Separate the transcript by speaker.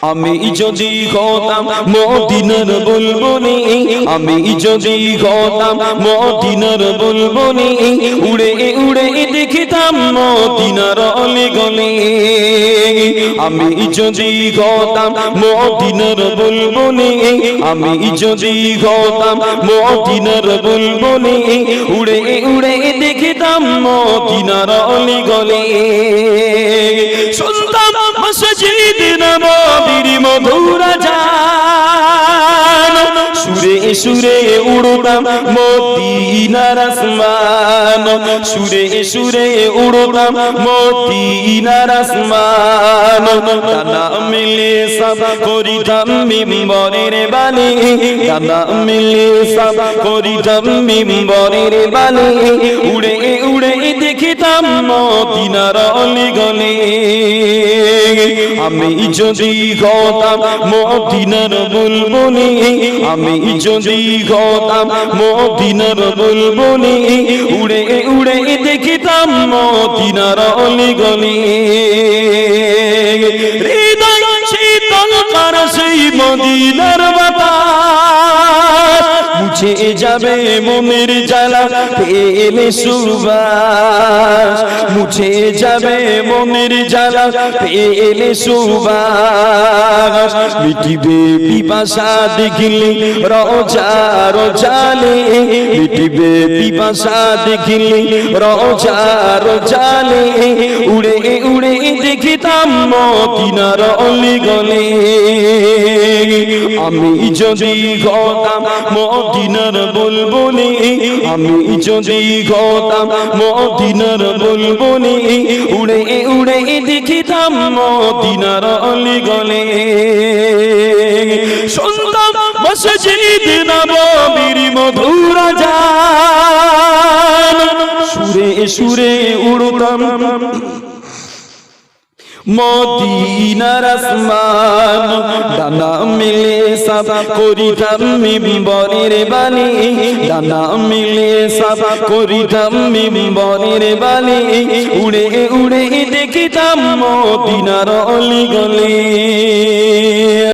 Speaker 1: আমি যদি হতাম মদিনার বলবনি আমি যদি হতাম মদিনার বলবনি উড়ে উড়ে দেখিতাম মদিনার অলে গলে আমি যদি হতাম মদিনার বলবনি আমি যদি হতাম মদিনার বলবনি উড়ে উড়ে দেখিতাম মদিনার অলে গলে সুরে উড়তাম মদিনার আসমান। সুরে সুরে উড়তাম মদিনার আসমান। দানা মিলে সব করিতাম মিম্বরের বাণী। দানা মিলে সব করিতাম মিম্বরের বাণী। উড়ে উড়ে দেখিতাম মদিনার অলি গলে আমি যদি গতাম মদিনার বুলবুলি, আমি যদি গতাম মদিনার বুলবুলি, উড়ে উড়ে দেখিতাম মদিনার অলি গলি হৃদয় শীতল কর সেই বাতাস মুছে যাবে মনের জ্বালা পেলে সুবাস। মুছে যাবে মনের জ্বালা পেলে সুবাস। মিটিবে পিপাসা দেখিলে রজা রজালে মিটিবে পিপাসা দেখিলে রজা রজালে উড়ে উড়ে দেখিতাম মদিনার অলি গলে আমি যদি গতাম মদিনার বলবনি আমি যদি গতাম মদিনার বলবনি উড়ে উড়ে দেখিতাম মদিনার অলি গলে শুনতাম মসজিদ নবীর মধুর জান সুরে সুরে উড়তাম মদিনার আসমান ডানা মিলে সব করিতাম মিম্বরের বাণী। ডানা মিলে সব করিতাম মিম্বরের বাণী। উড়ে উড়ে দেখিতাম মদিনার অলি গলি।